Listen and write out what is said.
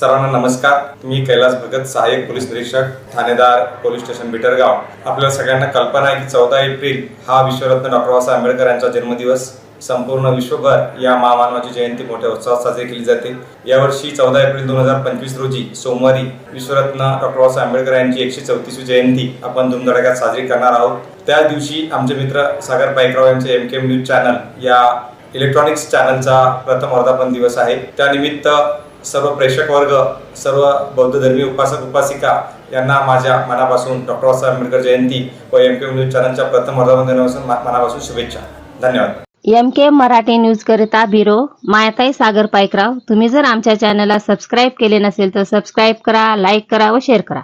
सर्वांना नमस्कार. मी कैलास भगत सहाय्यक पोलीस निरीक्षक ठाणेदार पोलीस स्टेशन बिटरगाव. आपल्या सगळ्यांना कल्पना आहे की चौदा एप्रिल हा विश्वरत्न डॉक्टर बाबासाहेब आंबेडकर यांचा जन्मदिवस. संपूर्ण विश्वभर या महामानवाची जयंती मोठ्या उत्साहात साजरी केली जाते. यावर्षी चौदा एप्रिल दोन हजार पंचवीस रोजी सोमवारी विश्वरत्न डॉक्टर बाबासाहेब आंबेडकर यांची एकशे चौतीसवी जयंती आपण धुमधडाक्यात साजरी करणार आहोत. त्या दिवशी आमचे मित्र सागर पाईकराव यांचे एम के न्यूज चॅनल या इलेक्ट्रॉनिक्स चॅनलचा प्रथम वर्धापन दिवस आहे. त्यानिमित्त सर्व प्रेक्षक वर्ग सर्व बौद्ध धर्मीय उपासक उपासिका यांना माझ्या मनापासून डॉक्टर बाबासाहेब आंबेडकर जयंती व एम के न्यूज चॅनलच्या प्रथम वर्धापन मनापासून शुभेच्छा. धन्यवाद. एम के मराठी न्यूज करिता ब्युरो मायाताई सागर पायकराव. तुम्ही जर आमच्या चॅनलला सबस्क्राईब केले नसेल तर सबस्क्राईब करा लाईक करा व शेअर करा.